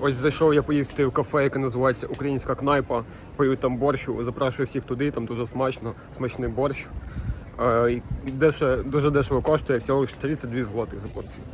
Ось зайшов я поїсти в кафе, яке називається Українська кнайпа. Пою там борщу, запрошую всіх туди, там дуже смачно, смачний борщ. Е, деше, дуже дешево коштує, всього лише 32 злотих за порцію.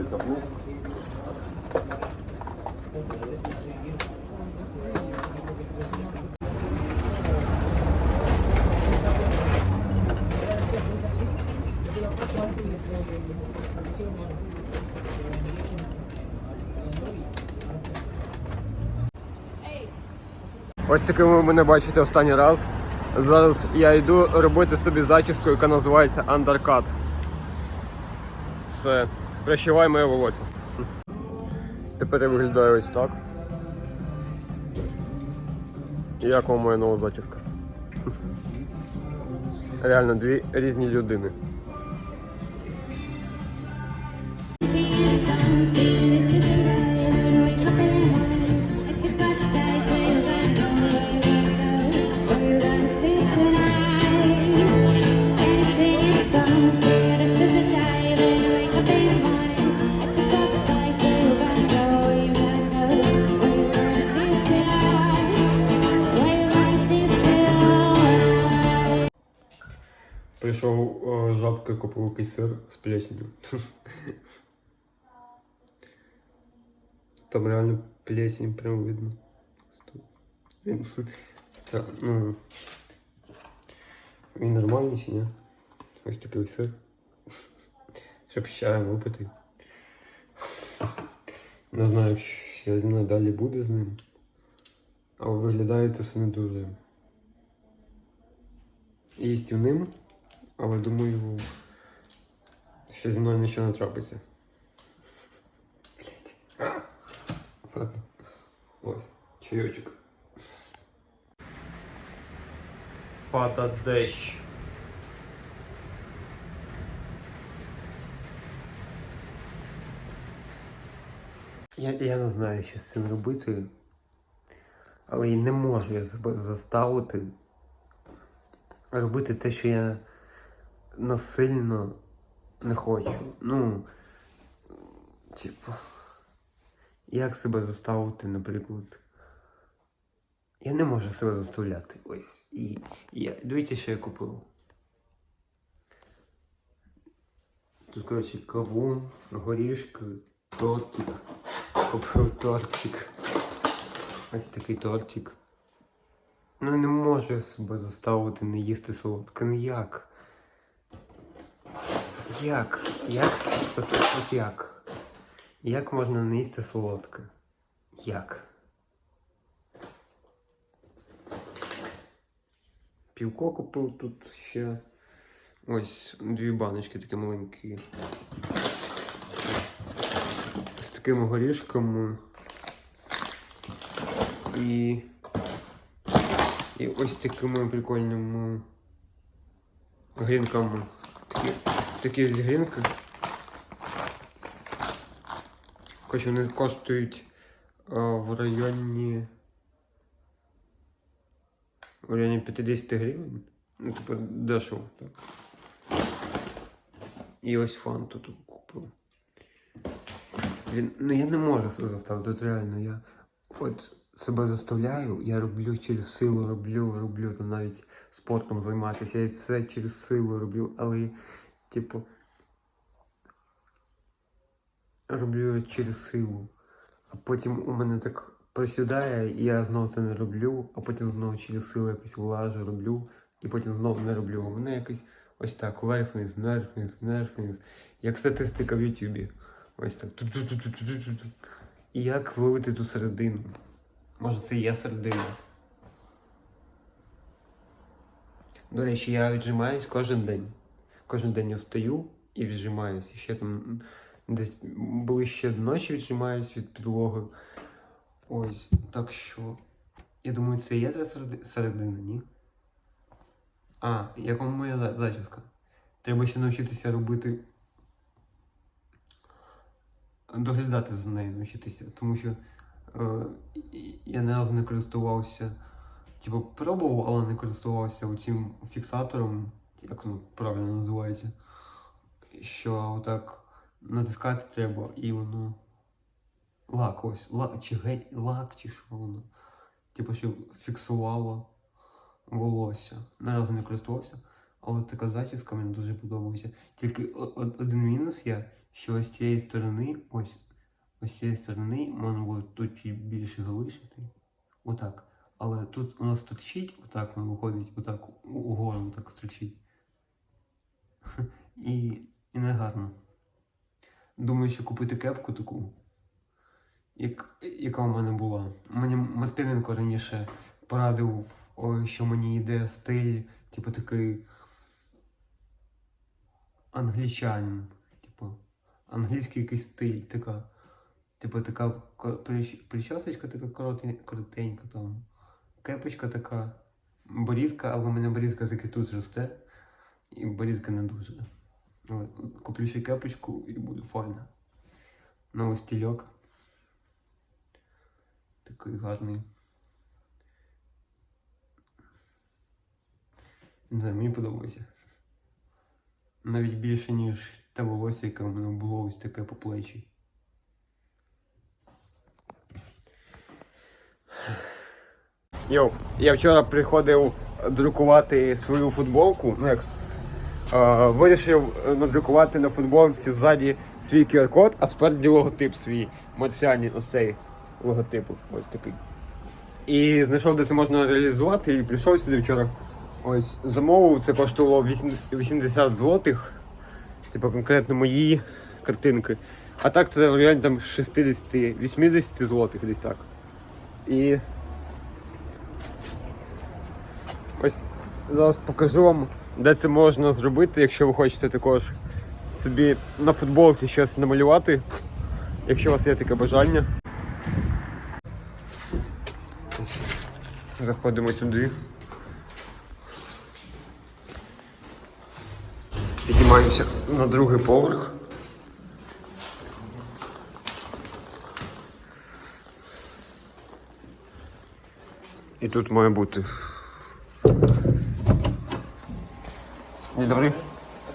Води табло. Ось таким ви мене бачите останній раз. Зараз я йду робити собі зачіску, яка називається Undercut. Все, прощавай моє волосся. Тепер я виглядаю ось так. І Як вам моя нова зачіска? Реально дві різні людини. Прийшов о, жабки, купив якийсь сир з плесенью. Там реально плесень прям видно. Він стра... ну, він нормальний чи ні? Ось такий сир. Щоб ще випити. Не знаю, що зі мною далі буде з ним. Але виглядає це все не дуже. Їстівним. Але думаю, що зі мною нічого не трапиться. Блять. Ось, чайочок. Пата дещ. Я, я не знаю, що з цим робити. Але і не можу я себе заставити робити те, що я насильно не хочу. Ну, типу, як себе заставити, наприклад. Я не можу себе заставляти. Ось. І я. Дивіться, що я купив. Тут, коротше, кавун, горішки, тортик. Купив тортик. Ось такий тортик. Ну не можу я себе заставити не їсти солодке. Ну як? Як? От, от як? Як можна не їсти солодке? Як? Півко купив тут ще. Ось дві баночки такі маленькі. З такими горішками. І. І ось такими прикольними грінками. Такі, такі ось грінки. Хоч вони коштують а, в районі. В районі 50 гривень. Ну, типу, дешево, так. І ось фанту тут купив. Він, ну я не можу себе заставити, тут реально я от себе заставляю, я роблю через силу, роблю, роблю там навіть спортом займатися, я все через силу роблю, але, типу, роблю через силу. А потім у мене так просідає, і я знову це не роблю, а потім знову через силу якось влажу, роблю, і потім знову не роблю. У мене якось ось так, вверх-вниз, вверх-вниз, вверх-вниз. Як статистика в Ютубі. Ось так. І як зловити ту середину? Може це є середина. До речі, я віджимаюсь кожен день. Кожен день я встаю, і віджимаюсь. І ще там десь ближче до ночі віджимаюсь від підлоги. Ось, так що. Я думаю, це є ця середи- середина, ні? А, як вам моя зачіска? Треба ще навчитися робити. Доглядати за нею навчитися, тому що е, я ні разу не користувався. Типу, пробував, але не користувався цим фіксатором, як воно правильно називається. Що отак натискати треба і воно. Лак ось, лак, чи гель, лак, чи що воно. Типу, щоб фіксувало волосся. Ні разу не користувався, але така зачіска мені дуже подобається. Тільки один мінус є, що ось цієї сторони, ось, ось цієї сторони можна було тут чуть більше залишити. Отак. Але тут воно строчить, отак воно виходить, отак угору так строчить. І, і не гарно. Думаю, що купити кепку таку, як, яка у мене була. Мені Мартиненко раніше порадив, що мені йде стиль, типу такий англічанин. Типу, англійський якийсь стиль, така. Типу така причосочка така коротенька там. Кепочка така. Борідка, але в мене борідка таки тут росте. І борідка не дуже. Але Куплю ще кепочку і буде файно. Новий стільок. Такий гарний. Не знаю, мені подобається. Навіть більше, ніж те волосся, яке у мене було ось таке по плечі. Йоу, я вчора приходив друкувати свою футболку. Ну, як вирішив е, надрукувати на футболці ззаді свій QR-код, а спереді логотип свій марсіанін, ось цей логотип, ось такий. І знайшов, де це можна реалізувати, і прийшов сюди вчора. Ось замовив, це коштувало 80 злотих, типу конкретно мої картинки. А так це в районі там 60-80 злотих десь так. І Ось зараз покажу вам, де це можна зробити, якщо ви хочете також собі на футболці щось намалювати, якщо у вас є таке бажання. Заходимо сюди. Піднімаємося на другий поверх. І тут має бути. Dzień dobry.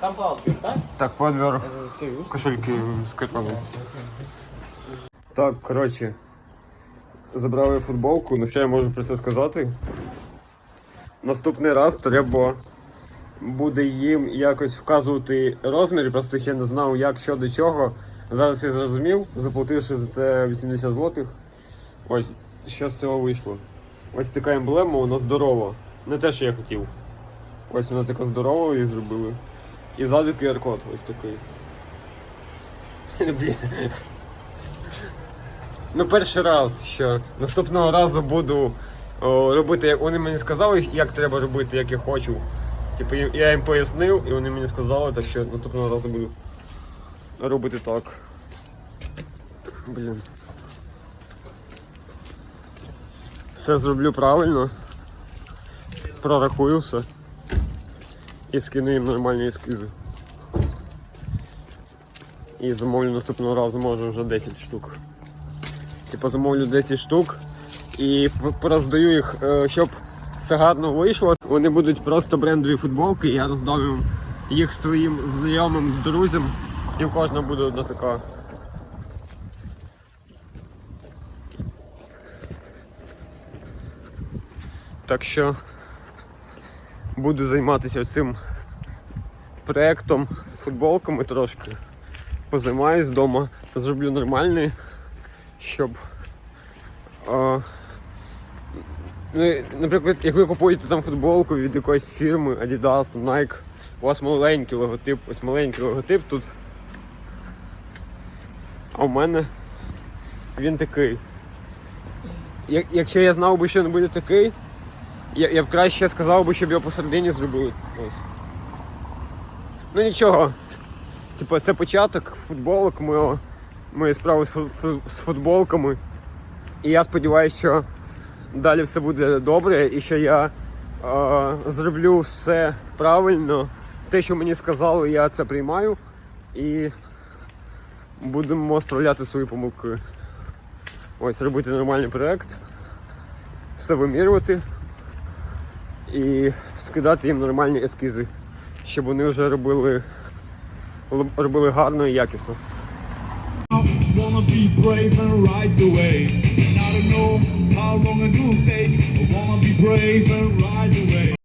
Tam po odbiór, tak? Так, подбір Ty już? кошельки з. Так, коротше, забрали футболку, ну що я можу про це сказати. Наступний раз треба буде їм якось вказувати розмір, просто ще не знав, як, що до чого. Зараз я зрозумів, заплативши за це 80 злотих. Ось, що з цього вийшло. Ось така емблема, вона здорова. Не те, що я хотів. Ось вона така здорова її зробили. І ззаду QR-код ось такий. Блін. Ну, перший раз, що наступного разу буду о, робити, як вони мені сказали, як треба робити, як я хочу. Типу, я їм пояснив, і вони мені сказали, так що наступного разу буду робити так. Блін. Все зроблю правильно. Прорахую все. І скину їм нормальні ескізи. І замовлю наступного разу може вже 10 штук. Типу замовлю 10 штук і пороздаю їх, е, щоб все гарно вийшло. Вони будуть просто брендові футболки, я роздам їх своїм знайомим друзям, і в кожного буде одна така. Так що буду займатися цим проектом з футболками трошки. Позаймаюсь вдома, зроблю нормальний, щоб. А, ну, наприклад, як ви купуєте там футболку від якоїсь фірми Adidas, Nike, у вас маленький логотип, ось маленький логотип тут. А у мене він такий. Якщо я знав би, що він буде такий, я, я б краще сказав би, щоб його посередині зробили. Ну нічого. Типу, це початок футболок моєї справи з, з футболками. І я сподіваюся, що далі все буде добре і що я е, зроблю все правильно. Те, що мені сказали, я це приймаю. І будемо справляти свої помилки. Ось робити нормальний проект, все вимірювати і скидати їм нормальні ескізи, щоб вони вже робили, робили гарно і якісно. Wanna be brave and ride the